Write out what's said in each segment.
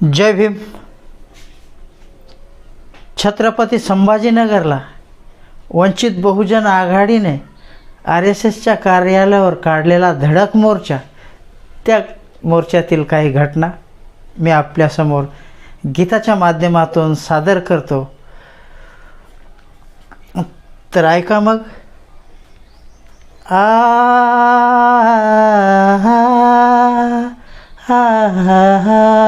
जय भीम छत्रपती संभाजीनगरला वंचित बहुजन आघाडीने R S एसच्या कार्यालयावर काढलेला धडक मोर्चा त्या मोर्चातील काही घटना मी आपल्यासमोर गीताच्या माध्यमातून सादर करतो तर ऐका मग आ हा हा हा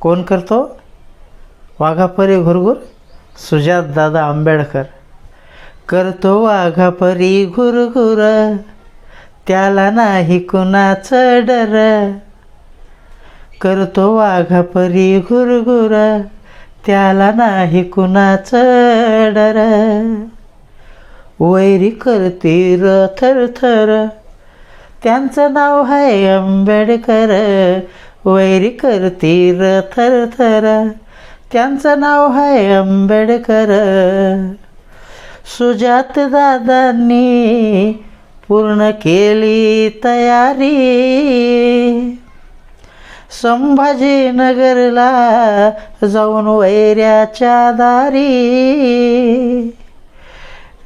कोण करतो? वाघापरी घुरघुर सुजात दादा आंबेडकर. करतो वाघापरी घुरघुर त्याला नाही कुणाचं डर. करतो वाघापरी घुरघुर त्याला नाही कुणाचं डर. वैरी करतीर थरथर त्यांचं नाव आहे आंबेडकर. वैरी करतीर थरथर त्यांचं नाव आहे आंबेडकर. सुजात दादांनी पूर्ण केली तयारी. संभाजीनगरला जाऊन वैऱ्याच्या दारी.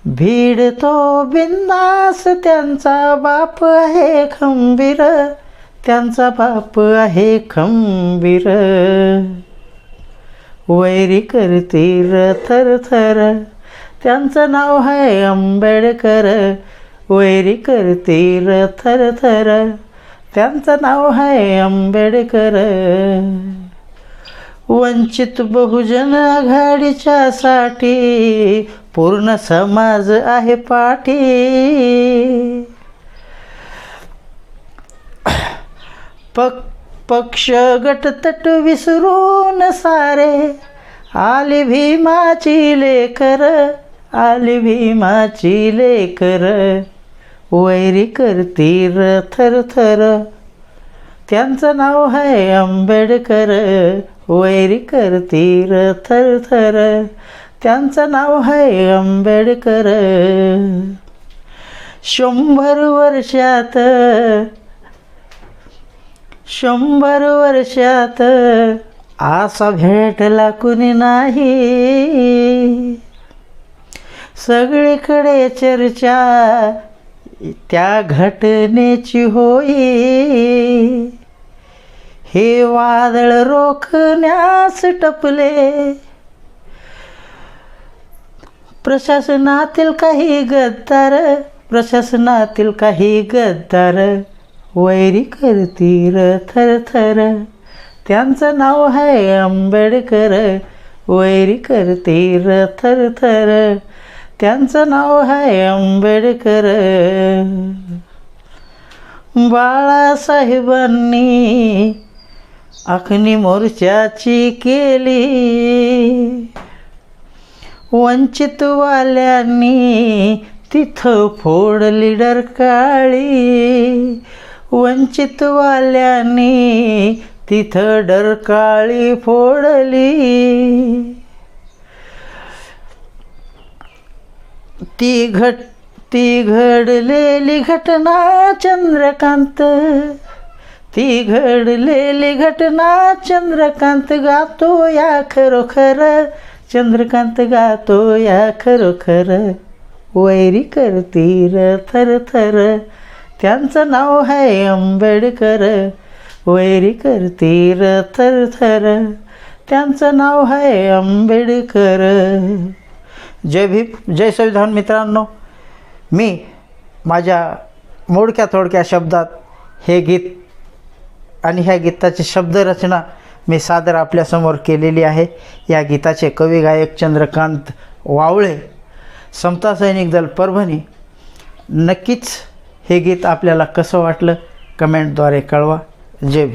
भीड तो बिंदास त्यांचा बाप आहे खंबीर. त्यांचा बाप आहे खंबीर. वैरी करतील थर थर. त्यांचं नाव आहे आंबेडकर. वैरी करतील थर थर. त्यांचं नाव आहे आंबेडकर. वंचित बहुजन आघाडीच्यासाठी पूर्ण समाज आहे पाठी. पक पक्ष गटतट विसरून सारे. आली भीमाची लेकर आली भीमाची लेकर. वैरी करती थर थर. त्यांचं नाव आहे आंबेडकर. वैरी करती थर थर. त्यांचं नाव आहे आंबेडकर. शंभर वर्षात शंभर वर्षात असा भेटला कुणी नाही. सगळीकडे चर्चा त्या घटनेची होई. हे वादळ रोखण्यास टपले. प्रशासनातील काही गद्दार प्रशासनातील काही गद्दार वैरी करतील थर थर. त्यांचं नाव आहे आंबेडकर. वैरी करतील थर थर. त्यांचं नाव आहे आंबेडकर. बाळासाहेबांनी आखणी मोर्चाची केली. वंचितवाल्यांनी तिथं फोड लिडर काळी वंचितवाल्यांनी तिथं डरकाळी फोडली. ती घट ती घडलेली घटना चंद्रकांत ती घडलेली घटना चंद्रकांत गातो या खरोखर चंद्रकांत गातो या खरोखर. वैरी करतीर थर थर त्यांचं नाव आहे आंबेडकर वैरी करतीर थर थर. त्यांचं नाव आहे आंबेडकर. जय भीम जय संविधान मित्रांनो. मी माझ्या मोडक्या थोडक्या शब्दात हे गीत आणि ह्या गीताची शब्दरचना मी सादर आपल्यासमोर केलेली आहे. या गीताचे कवी गायक चंद्रकांत वावळे समता सैनिक दल परभणी. नक्कीच हे गीत आपल्याला कसं वाटलं कमेंटद्वारे कळवा. जय